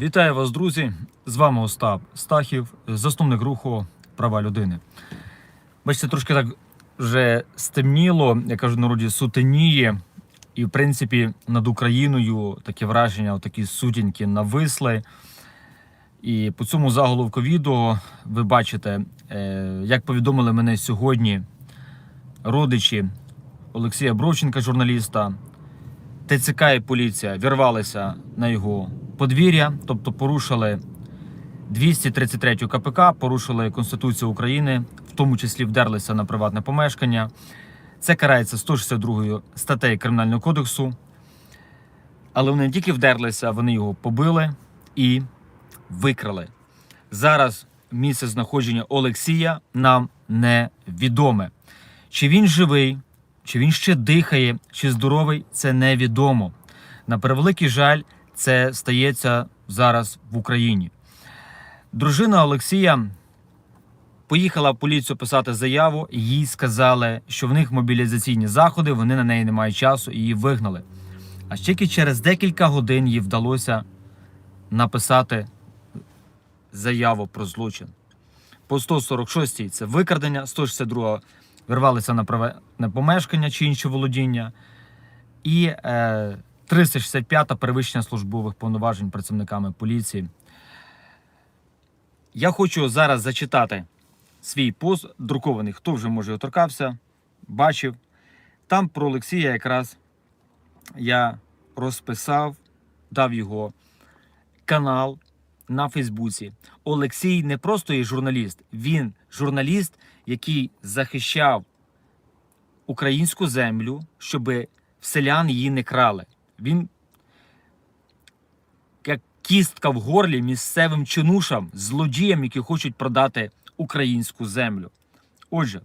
Вітаю вас, друзі! З вами Остап Стахів, засновник руху Права людини. Бачите, трошки так вже стемніло, я кажу, народі сутеніє. І, в принципі, над Україною таке враження, такі сутінки нависли. І по цьому заголовку відео ви бачите, е, як повідомили мене сьогодні родичі Олексія Бровченка, журналіста, ТЦК і поліція вірвалися на його подвір'я, тобто порушили 233 КПК, порушили Конституцію України, в тому числі вдерлися на приватне помешкання. Це карається 162 статтею Кримінального кодексу. Але вони не тільки вдерлися, вони його побили і викрали. Зараз місце знаходження Олексія нам невідоме. Чи він живий, чи він ще дихає, чи здоровий, це невідомо. На превеликий жаль, це стається зараз в Україні. Дружина Олексія поїхала в поліцію писати заяву, їй сказали, що в них мобілізаційні заходи, вони на неї не мають часу і її вигнали. А ще через декілька годин їй вдалося написати заяву про злочин. По 146-й це викрадення, 162 вирвалися на помешкання чи інше володіння. І е, 365 перевищення службових повноважень працівниками поліції. Я хочу зараз зачитати свій пост друкований. Хто вже може торкався, бачив. Там про Олексія якраз я розписав, дав його канал на Фейсбуці. Олексій не просто є журналіст, він журналіст, який захищав українську землю, щоб селян її не крали. Він як кістка в горлі місцевим чинушам, злодіям, які хочуть продати українську землю. Отже,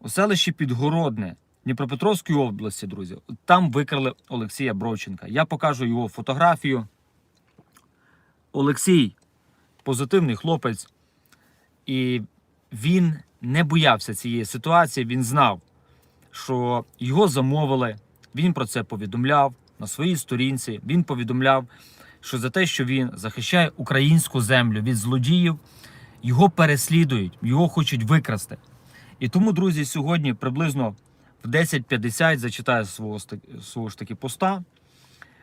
у селищі Підгородне Дніпропетровської області, друзі, там викрали Олексія Бровченка. Я покажу його фотографію. Олексій позитивний хлопець, і він не боявся цієї ситуації. Він знав, що його замовили. Він про це повідомляв на своїй сторінці. Він повідомляв, що за те, що він захищає українську землю від злодіїв, його переслідують, його хочуть викрасти. І тому, друзі, сьогодні приблизно в 10.50 зачитаю свого, свого ж таки поста.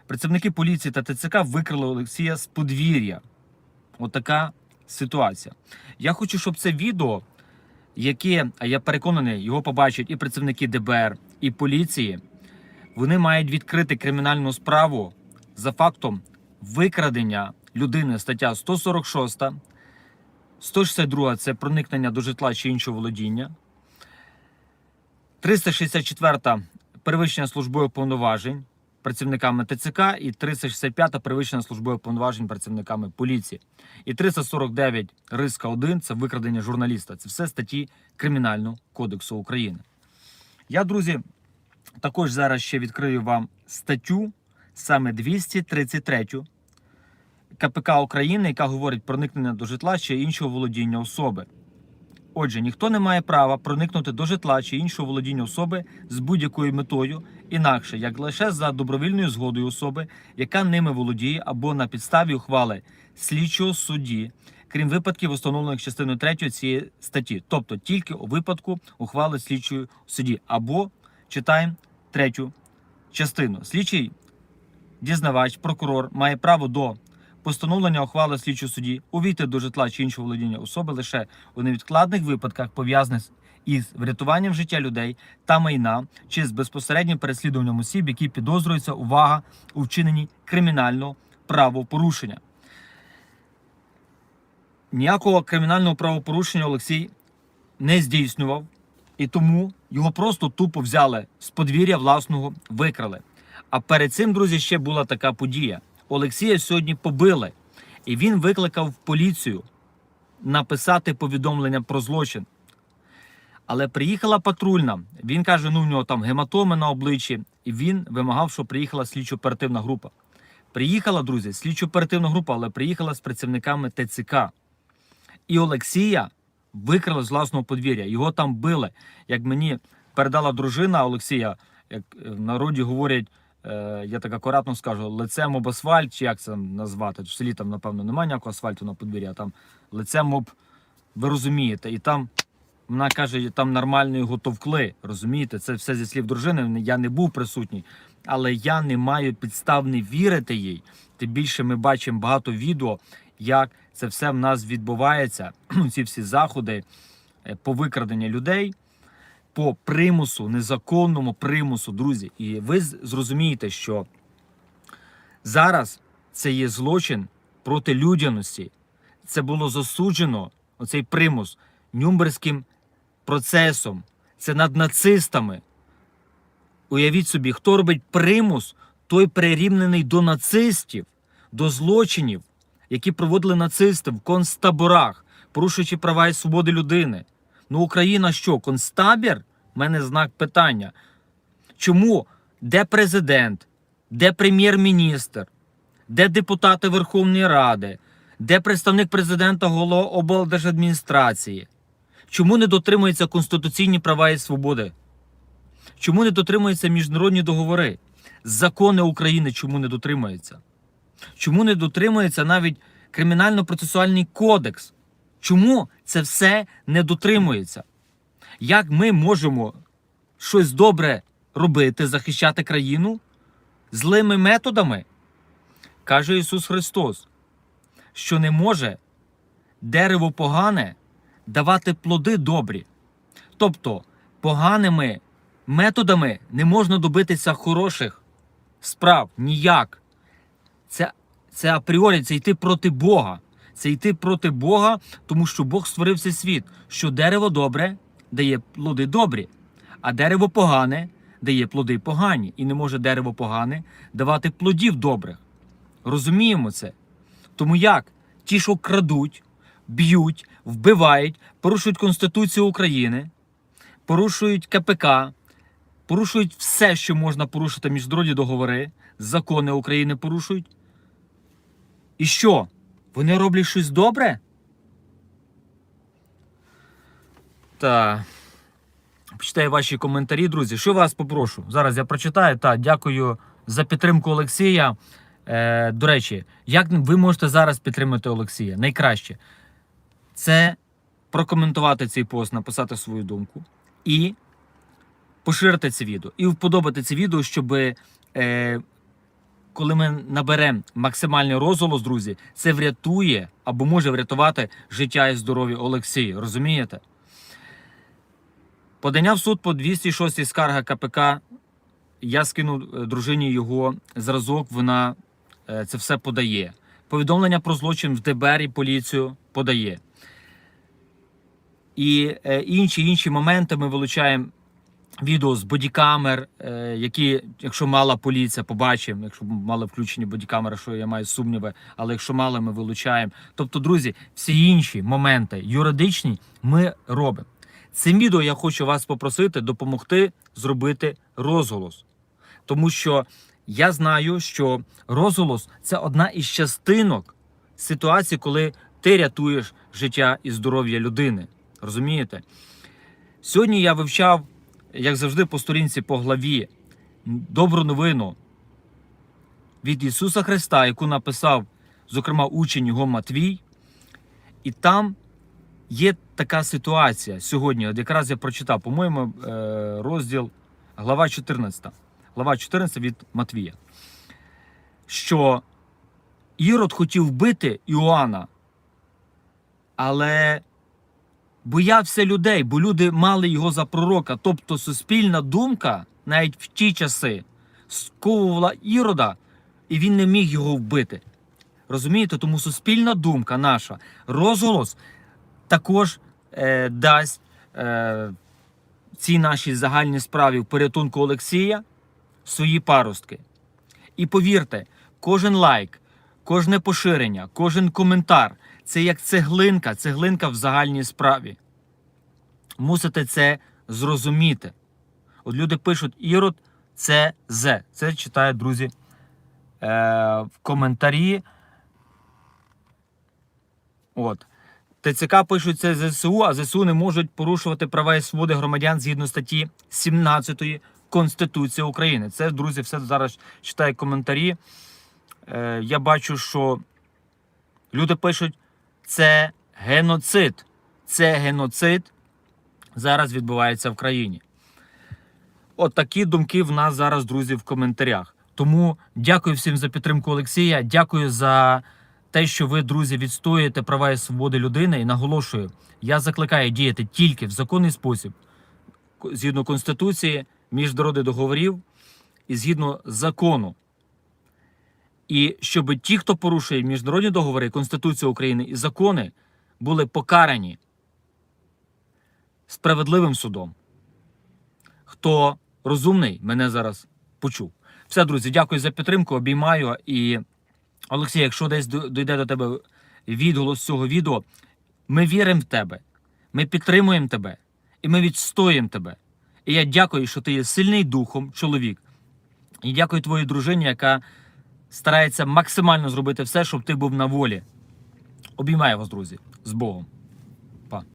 Працівники поліції та ТЦК викрили Олексія з подвір'я. Отака ситуація. Я хочу, щоб це відео, яке, я переконаний, його побачать і працівники ДБР, і поліції, вони мають відкрити кримінальну справу за фактом викрадення людини, стаття 146, 162 це проникнення до житла чи іншого володіння. 364 перевищення службових повноважень працівниками ТЦК і 365 перевищення службових повноважень працівниками поліції. І 349 риска 1 це викрадення журналіста. Це все статті Кримінального кодексу України. Я, друзі, також зараз ще відкрию вам статтю, саме 233 КПК України, яка говорить про проникнення до житла чи іншого володіння особи. Отже, ніхто не має права проникнути до житла чи іншого володіння особи з будь-якою метою, інакше, як лише за добровільною згодою особи, яка ними володіє, або на підставі ухвали слідчого судді, крім випадків, встановлених частиною 3 цієї статті, тобто тільки у випадку ухвали слідчої судді, або читаємо третю частину. Слідчий дізнавач, прокурор має право до постановлення ухвали слідчого судді увійти до житла чи іншого володіння особи лише у невідкладних випадках, пов'язаних із врятуванням життя людей та майна чи з безпосереднім переслідуванням осіб, які підозрюються увага у вчиненні кримінального правопорушення. Ніякого кримінального правопорушення Олексій не здійснював, і тому його просто тупо взяли з подвір'я власного, викрали. А перед цим, друзі, ще була така подія. Олексія сьогодні побили, і він викликав поліцію написати повідомлення про злочин. Але приїхала патрульна. Він каже, ну в нього там гематоми на обличчі, і він вимагав, щоб приїхала слідчо-оперативна група. Приїхала, друзі, слідчо-оперативна група, але приїхала з працівниками ТЦК. І Олексія викрали з власного подвір'я. Його там били. Як мені передала дружина Олексія, як е, в народі говорять, е, я так акуратно скажу, лицем об асфальт, чи як це назвати? В селі там, напевно, немає ніякого асфальту на подвір'я, а там лицем об, ви розумієте, і там вона каже, там нормально його товкли. Розумієте, це все зі слів дружини. Я не був присутній, але я не маю підстав не вірити їй. Тим більше ми бачимо багато відео, як це все в нас відбувається. Ці всі заходи е, по викраденню людей, по примусу, незаконному примусу, друзі. І ви зрозумієте, що зараз це є злочин проти людяності. Це було засуджено, оцей примус, Нюрнберзьким процесом. Це над нацистами. Уявіть собі, хто робить примус, той прирівнений до нацистів, до злочинів, які проводили нацисти в концтаборах, порушуючи права і свободи людини. Ну, Україна що, концтабір? У мене знак питання. Чому? Де президент? Де прем'єр-міністр? Де депутати Верховної Ради? Де представник президента голова облдержадміністрації? Чому не дотримуються конституційні права і свободи? Чому не дотримуються міжнародні договори? Закони України чому не дотримуються? Чому не дотримується навіть кримінально-процесуальний кодекс? Чому це все не дотримується? Як ми можемо щось добре робити, захищати країну злими методами? Каже Ісус Христос, що не може дерево погане давати плоди добрі. Тобто поганими методами не можна добитися хороших справ ніяк. Це, це апріорі, це йти проти Бога. Це йти проти Бога, тому що Бог створив цей світ, що дерево добре дає плоди добрі, а дерево погане дає плоди погані. І не може дерево погане давати плодів добрих. Розуміємо це. Тому як? Ті, що крадуть, б'ють, вбивають, порушують Конституцію України, порушують КПК, порушують все, що можна порушити міжнародні договори, закони України порушують. І що? Вони роблять щось добре? Так. Почитаю ваші коментарі, друзі. Що вас попрошу? Зараз я прочитаю. Так, дякую за підтримку Олексія. Е, до речі, як ви можете зараз підтримати Олексія? Найкраще це прокоментувати цей пост, написати свою думку і поширити це відео. І вподобати це відео, щоб е, коли ми наберемо максимальний розголос, друзі, це врятує або може врятувати життя і здоров'я Олексія. Розумієте? Подання в суд по 206 скарга КПК. Я скинув е, дружині його зразок, вона е, це все подає. Повідомлення про злочин в ДБР і поліцію подає. І е, інші інші моменти ми вилучаємо відео з бодікамер, е, які, якщо мала поліція, побачимо, якщо мали включені бодікамери, що я маю сумніви, але якщо мали, ми вилучаємо. Тобто, друзі, всі інші моменти юридичні ми робимо. Цим відео я хочу вас попросити допомогти зробити розголос. Тому що я знаю, що розголос це одна із частинок ситуації, коли ти рятуєш життя і здоров'я людини. Розумієте? Сьогодні я вивчав, як завжди, по сторінці по главі добру новину від Ісуса Христа, яку написав, зокрема, учень його Матвій. І там є така ситуація сьогодні. От якраз я прочитав, по-моєму, е, розділ глава 14. Глава 14 від Матвія. Що Ірод хотів вбити Іоанна, але боявся людей, бо люди мали його за пророка. Тобто суспільна думка, навіть в ті часи, сковувала Ірода, і він не міг його вбити. Розумієте? Тому суспільна думка наша, розголос також е, дасть е, цій нашій загальній справі в порятунку Олексія свої паростки. І повірте, кожен лайк, кожне поширення, кожен коментар це як цеглинка, цеглинка в загальній справі. Мусите це зрозуміти. От люди пишуть Ірод це З. Це читають, друзі, е, в коментарі. От. ТЦК пишуть це ЗСУ, а ЗСУ не можуть порушувати права і свободи громадян згідно статті 17 Конституція України. Це, друзі, все зараз читаю коментарі. Е, я бачу, що люди пишуть, це геноцид. Це геноцид зараз відбувається в країні. От такі думки в нас зараз, друзі, в коментарях. Тому дякую всім за підтримку Олексія. Дякую за те, що ви, друзі, відстоюєте права і свободи людини. І наголошую, я закликаю діяти тільки в законний спосіб, згідно Конституції, міжнародних договорів і згідно закону. І щоб ті, хто порушує міжнародні договори, Конституцію України і закони, були покарані справедливим судом. Хто розумний, мене зараз почув. Все, друзі, дякую за підтримку. Обіймаю. І Олексій, якщо десь дійде до тебе відголос цього відео, ми віримо в тебе, ми підтримуємо тебе і ми відстоїмо тебе. І я дякую, що ти є сильний духом чоловік. І дякую твоїй дружині, яка старається максимально зробити все, щоб ти був на волі. Обіймаю вас, друзі, з Богом.